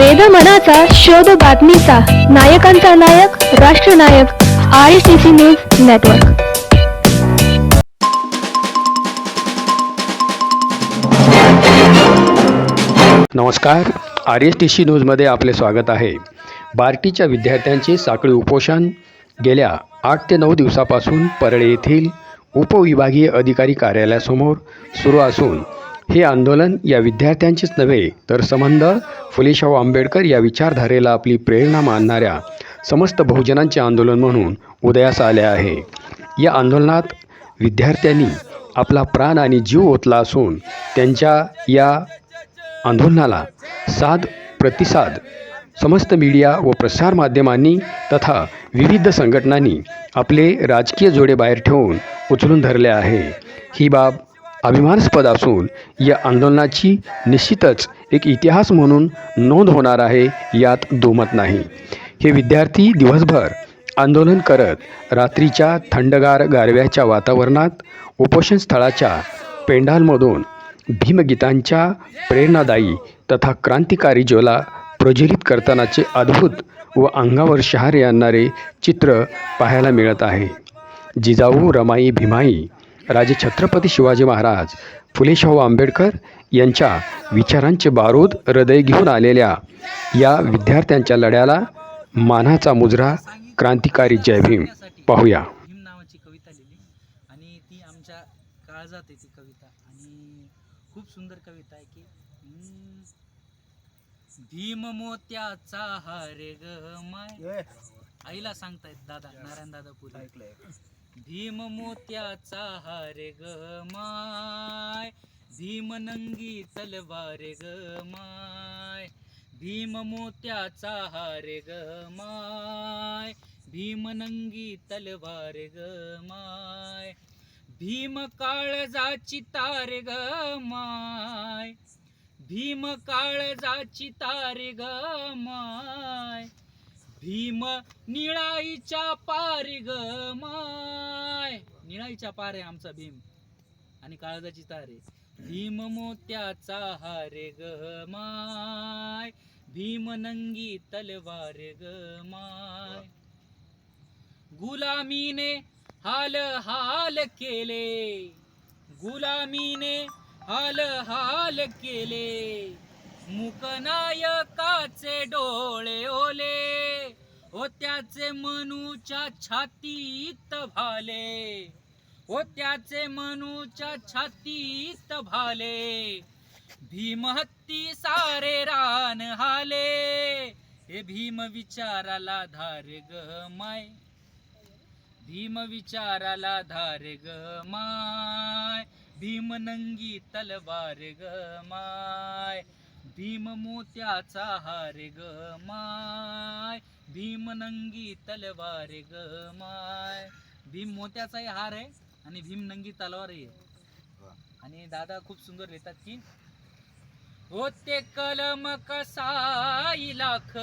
वेद मनाचा शोध बातमीचा. नायकांचा नायक राष्ट्रनायक I C C news network नमस्कार. आर एस टी सी न्यूजमध्ये आपले स्वागत आहे. बार्टीच्या विद्यार्थ्यांचे साखळी उपोषण गेल्या आठ ते नऊ दिवसापासून परळे येथील उपविभागीय अधिकारी कार्यालयासमोर सुरू असून हे आंदोलन या विद्यार्थ्यांचेच नव्हे तर संबंध फुलेशाहू आंबेडकर या विचारधारेला आपली प्रेरणा मानणाऱ्या समस्त बहुजनांचे आंदोलन म्हणून उदयास आले आहे. या आंदोलनात विद्यार्थ्यांनी आपला प्राण आणि जीव ओतला असून त्यांच्या या आंदोलनाला साध प्रतिसाद समस्त मीडिया व प्रसारमाध्यमांनी तथा विविध संघटनांनी आपले राजकीय जोडे बाहेर ठेवून उचलून धरले आहे. ही बाब अभिमानास्पद असून या आंदोलनाची निश्चितच एक इतिहास म्हणून नोंद होणार आहे यात दुमत नाही. हे विद्यार्थी दिवसभर आंदोलन करत रात्रीच्या थंडगार गारव्याच्या वातावरणात उपोषण स्थळाच्या पेंडालमधून भीमगीतांच्या प्रेरणादायी तथा क्रांतिकारी ज्वला प्रज्वलित करतानाचे अद्भुत व अंगावर शहारे आणणारे चित्र पाहायला मिळत आहे. जिजाऊ रमाई भीमाई राजे छत्रपती शिवाजी महाराज फुले शाहू आंबेडकर यांच्या विचारांचे बारूद हृदय घेऊन आलेल्या या विद्यार्थ्यांच्या लढ्याला मानाचा मुजरा क्रांतिकारी जय भीम. पाहूया. भीम नावाची कविता लिहिली. आणि ती आमच्या काळजात आहे ती कविता. आणि खूप सुंदर कविता आहे की भीम मोत्याचा हारे ग माय. आईला सांगतायत दादा नारायण दादा पुरी भीम मोत्याचा हार ग माय. भीम नंगी तलवार ग माय. भीम मोत्याचा हार ग माय. भीम नंगी तलवार ग माय. भीम काळजाची तार ग माय. भीम काळजाची तार ग माय. भीम निळाईच्या पार ग माय. निळाईच्या पार आहे आमचा भीम. आणि काळजाची तारे भीम मोत्याचा हारे ग माय. भीम नंगी तलवार ग माय. गुलामीने हाल हाल केले. गुलामीने हाल हाल केले. मुकनायकाचे डोळे ओले. ओ त्याचे मनूच्या छातीत भाले. ओ त्याचे मनूच्या छातीत भाले. भीम हत्ती सारे रान हाले. हे भीम विचाराला धार ग माय. भीम विचाराला धार ग माय. भीम नंगी तलवार ग माय. भीम मोत्याचा हार ग माय. भीम नंगी तलवार ग माय. भीम मोत्याचाही हार आहे आणि भीम नंगी तलवार आहे. आणि दादा खूप सुंदर लिहितात की होते कलम कसाई लाख.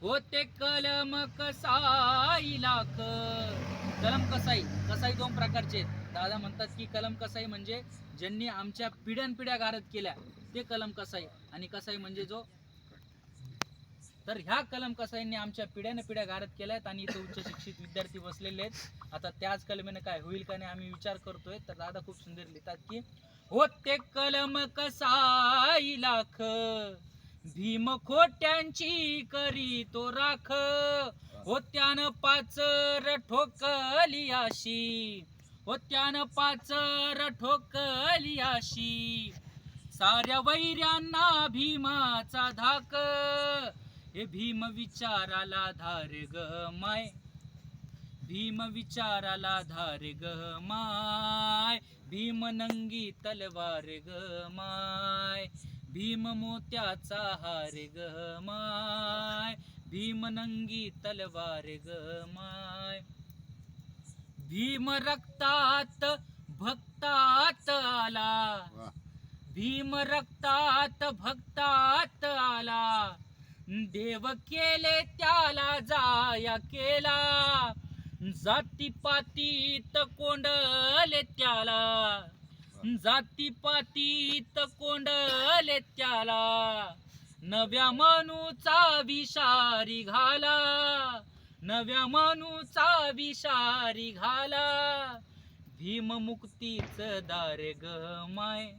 होते कलम कसाई लाख. कलम कसाई. कसाई दोन प्रकारचे दादा म्हणतात की कलम कसाई म्हणजे ज्यांनी आमच्या पिढ्यानपिढ्या गारद केल्या ते कलम कसाई. आणि कसाई म्हणजे जो तर ह्या कलम कसाईंनी आमच्या पिढ्यानं पिढ्या गारद केल्या आहेत आणि इथे उच्च शिक्षित विद्यार्थी बसलेले आहेत. आता त्याच कलमेनं काय होईल का नाही आम्ही विचार करतोय. तर दादा खूप सुंदर लिहितात की होते कलम कसाई लाख भीम खोट्यांची करी तो राख होत्यान पाचर ठोकली अशी होत्यान पाचर ठोकली अशी साऱ्या वैऱ्यांना भीमाचा धाक हे भीम विचाराला धार ग माय. भीम विचाराला धार ग माय. भीम नंगी तलवार ग माय. भीम मोत्याचा हार ग माय. भीम नंगी तलवार ग माय. भीम रक्तात भक्तात आला. भीम रक्तात भक्तात आला. देव केले त्याला जाया केला. जातीपातीत कोंडले त्याला. जातीपातीत कोंडले त्याला. नव्या मनूचा विषारी घाला. नव्या मनूचा विषारी घाला. भीममुक्तीच दार ग माय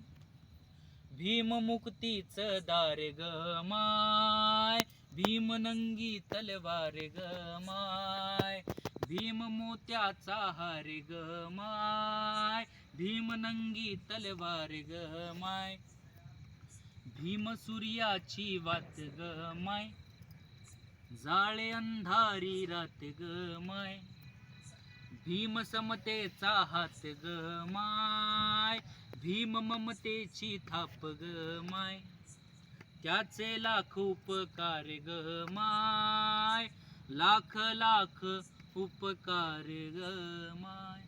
भीममुक्तीच दार ग माय. भीमनंगी तलवार ग माय. भीम मोत्याचा हार ग माय. भीमनंगी तलवार ग माय. भीम सूर्याची वात ग माय. जाळे अंधारी रात ग माय. भीम समतेचा हात ग माय. भीम ममतेची थाप ग माय. त्याचे लाख उपकार ग माय. लाख लाख उपकार ग माय.